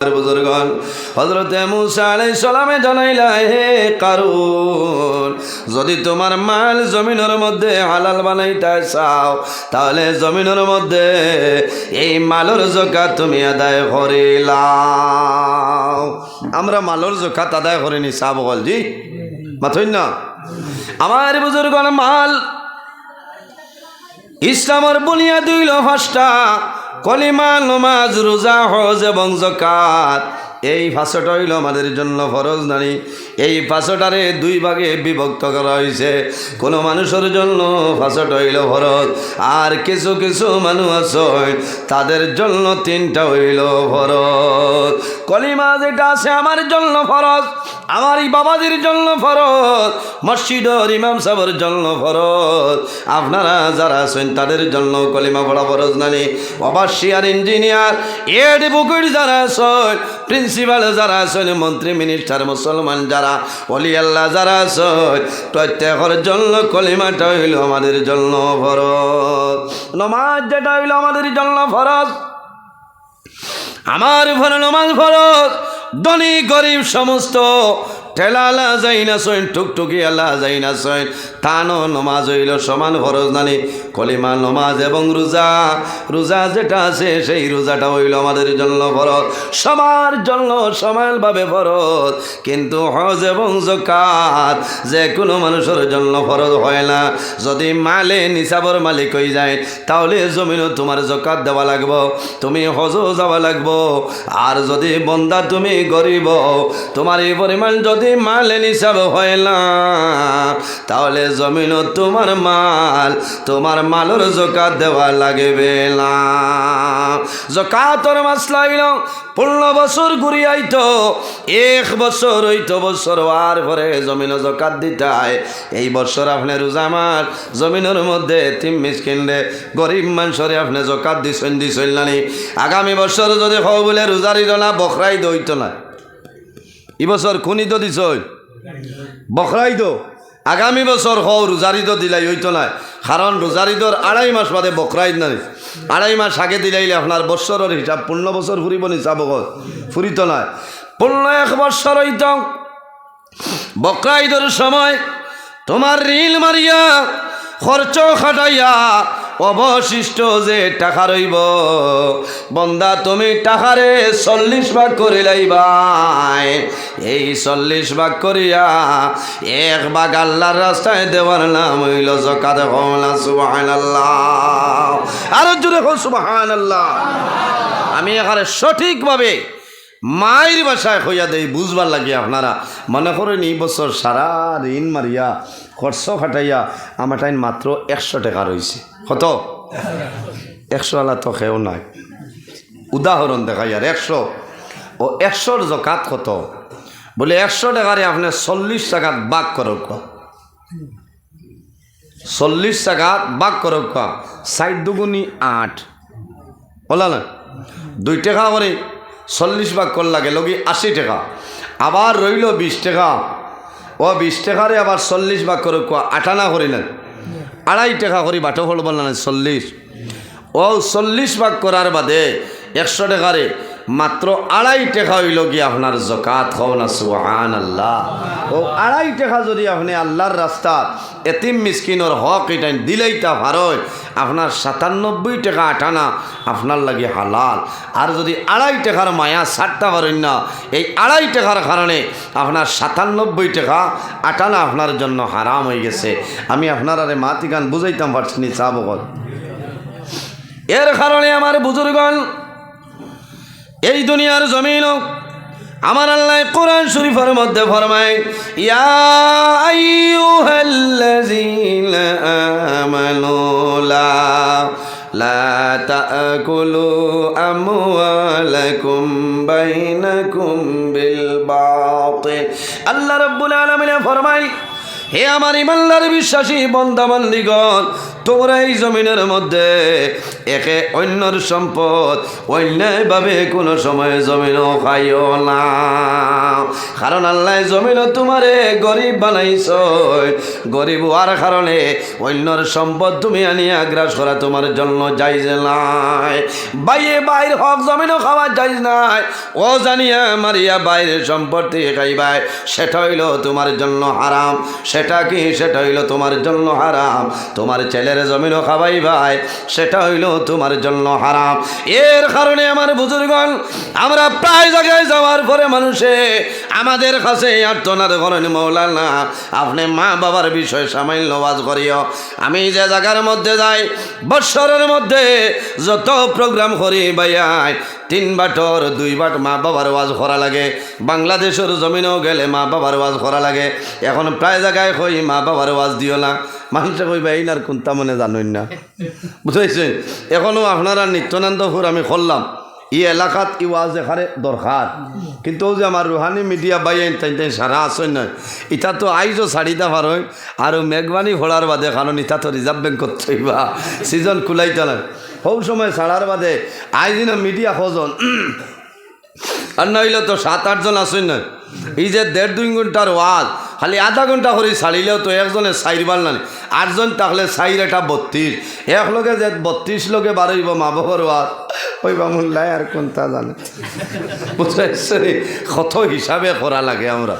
বুজুর্গন হজরতে মুসা যদি তোমার মাল জমিনের মধ্যে হালাল বানাইতে চাও, তাহলে জমিনের মধ্যে এই মালর জোকা তুমি আদায় করিলাও আমরা মালর জোকাত আদায় করিনি চাব বল জি? মাথই না? আমার বুজুর্গন মাল ইসলামের বুনিয়াদ হইল পাঁচটা। কলিমা নমাজ রোজা হজ এবং জকাত এই ভাষাটা হইল আমাদের জন্য ফরজ নারী। এই পাঁচটারে দুই ভাগে বিভক্ত করা হয়েছে কোনো মানুষের জন্য পাঁচটা হইল ফরজ, আর কিছু কিছু মানুষ তাদের জন্য তিনটা হইল ফরজ। কলিমা যেটা আছে, আমার জন্য ফরজ আমার এই বাবাজির জন্য ফরজ, মসজিদর ইমাম সাহেবের জন্য ফরজ। আপনারা যারা আছেন, তাদের জন্য কলিমা পড়া ফরজ নানি অবশ্যিয়ার ইঞ্জিনিয়ার এড বুকুর যারা আছেন, প্রিন্সিপাল যারা আছেন, মন্ত্রী, মিনিস্টার, মুসলমান যারা অলি আল্লাহ, যারা সই প্রত্যেকের জন্য কলিমাটা হইল আমাদের জন্য ফরজ। নমাজ যেটা হইল আমাদের জন্য ফরজ। আমার ঘরে নমাজ ফরজ। ধনী, গরিব, সমস্ত ঠেলালা যাই না সইন, টুকটুকি আল্লাহ যাই না সইন। তানো নমাজ হইল, সমান ফরজ নানি। কলিমা, নমাজ এবং রোজা। রোজা যেটা আছে, সেই রোজাটা হইল আমাদের জন্য ফরজ। সবার জন্য সমানভাবে ফরজ। কিন্তু হজ এবং জকাত যে কোনো মানুষের জন্য ফরজ হয় না। যদি মালে নিসাবর মালিক হয়ে যায়, তাহলে জমিনও তোমার জকাত দেওয়া লাগবো, তুমি হজও যাওয়া লাগবো। আর যদি বন্দা তুমি গরিব, তোমার এই পরিমাণ যদি মালে নিসাব হয় না, তাহলে জমিনও তোমার মাল, তোমার মালের জকাত দেওয়া লাগবে না। জকাতর মাস লাগিল পনেরো বছর ঘুরি আইতো, এক বছর হইতো, বছর আর পরে জমিন জকাত দিতাই এই বছর আপনি রোজামার জমিনের মধ্যে তিন মিসকিনরে গরিব মানুষরে আপনি জকাত দিছেন দিছেন নানি আগামী বছর যদি হও বলে রোজারি না, বখরাই দইতো না। এই বছর খুনি তো দিছ বখরাই দো আগামী বছর হও রোজারি তো দিলাই হইতো না কারণ রোজারিদর আড়াই মাস বাদে বকরাইদ নাই। আড়াই মাস আগে দিলাইলে আপনার বৎসরের হিসাব পূর্ণ বছর ফুরিব নি চাবক ফুরিত নয় পূর্ণ এক বৎসর হইত বকরাইদর সময় তোমার রিল মারিয়া খরচ খাটাইয়া অবশিষ্ট যে টাকা রইব, বন্দা তুমি টাকারে চল্লিশ ভাগ করে লাইবাই এই চল্লিশ ভাগ করিয়া এক ভাগ আল্লাহর রাস্তায় দেওয়ার নাম হইল জকাত কমলা সুবাহান আল্লাহ আরও জুড়ে সুবাহান আল্লাহ আমি এখানে সঠিকভাবে মায়ের বাসায় হইয়া দেই, বুঝবার লাগে আপনারা। মনে করেন এই বছর সারা ঋণ মারিয়া খরচ খাটাইয়া আমার টাইম মাত্র একশো টাকা রয়েছে কত? একশো আলা তো খেয়েও নাই। উদাহরণ দেখাই আর একশো। ও একশোর জকাত কত? বলে একশো টাকারে আপনি চল্লিশ টাকাত বাক করক চল্লিশ টাকাত বাক করক সাইড দুগুনি আট। বলা না দুই টাকা করে চল্লিশ ভাগ কর লাগে, লগি আশি টাকা। আবার রইল বিশ টাকা। ও বিশ টাকারে আবার চল্লিশ ভাগ করে কোয়া আটানা করিলেন আড়াই টাকা করি বাটো ফল বললেন চল্লিশ। ও চল্লিশ ভাগ করার বাদে একশো টাকারে মাত্র আড়াই টাকা হইল গিয়ে আপনার জকাত হও না সুহান আল্লাহ ও আড়াই টাকা যদি আপনি আল্লাহর রাস্তা, এতিম মিসকিনোর হক এটা দিলেই তা ভারত, আপনার সাতানব্বই টাকা আটানা আপনার লাগে হালাল। আর যদি আড়াই টাকার মায়া ষাটটা পারেন না, এই আড়াই টাকার কারণে আপনার সাতানব্বই টাকা আটানা আপনার জন্য হারাম হয়ে গেছে। আমি আপনার আরে মাতি গান বুঝাইতাম, পারছি নি চা বকল এর কারণে আমার বুজুর্গণ এই দুনিয়ার জমিন আমার আল্লাহ কোরআন শরীফের মধ্যে ফরমায়, ইয়া লা আল্লাহ রাব্বুল আলামিন ফরমায়, হে আমার ইমানদার বিশ্বাসী, বন্দাবান্দিগণ তোমরা এই জমিনের মধ্যে একে অন্যর সম্পদ অন্যায়ভাবে কোনো সময় জমিনও খাইও না। কারণ আল্লাহ জমিনও তোমারে গরিব বানাইছ। গরিব হওয়ার কারণে অন্যর সম্পদ তুমি আনিয়া গ্রাস করা তোমার জন্য যাইজ নাই। বাইয়ে বাইর হক জমিনও খাওয়া যাইজ নাই। ও জানিয়া মারিয়া বাইরের সম্পত্তি খাইবাই সেটা হইল তোমার জন্য হারাম। সেটা কি? সেটা হইল তোমার জন্য হারাম। তোমার ছেলের জমিনও খাবাই ভাই, সেটা হইল তোমার জন্য হারাম। এর কারণে আমার বুজুরগণ, আমরা প্রায় জায়গায় যাওয়ার পরে মানুষে আমাদের কাছে আর্তনার করেন, মৌলানা, আপনি মা বাবার বিষয়ে সামান্য ওয়াজ করিও। আমি যে জায়গার মধ্যে যাই, বৎসরের মধ্যে যত প্রোগ্রাম করি ভাইয়াই তিন বাটর দুই বাট মা বাবার ওয়াজ করা লাগে। বাংলাদেশের জমিনেও গেলে মা বাবার ওয়াজ করা লাগে। এখন প্রায় জায়গায় কই মা বাবার ওয়াজ দিও না। মানুষে কইবা এই আর কোনটা মনে জানুন না? বুঝাইছে এখনও আপনারা নিত্যানন্দপুর আমি করলাম ই এলাকাত ই ওয়াজ এখানে দরকার। কিন্তু যে আমার রুহানি মিডিয়া বাইন তাই তাই সারা আসেন না ইটা তো আইজও ছাড়িতে পারই আর মেঘবানি ঘোড়ার বাদে কারণ ইটা তো রিজার্ভ করতে বা সিজন খুলাইতে না সৌ সময় ছাড়ার বাদে আই দিন মিডিয়া খোঁজন আর নইলে তো সাত আটজন আসেন না এই যে দেড় দুই ঘণ্টার ওয়াজ। খালি আধা ঘণ্টা করে ছাড়িলেও তো একজনে চাইর বার না আটজন থাকলে চাইর এটা বত্রিশ এক লোকে যে বত্রিশ লোকে বাড়িব মা বাবার ওয়াজ ওই বামুল্লাই আর কোনটা জানে? বুঝতে কত হিসাবে করা লাগে আমরা।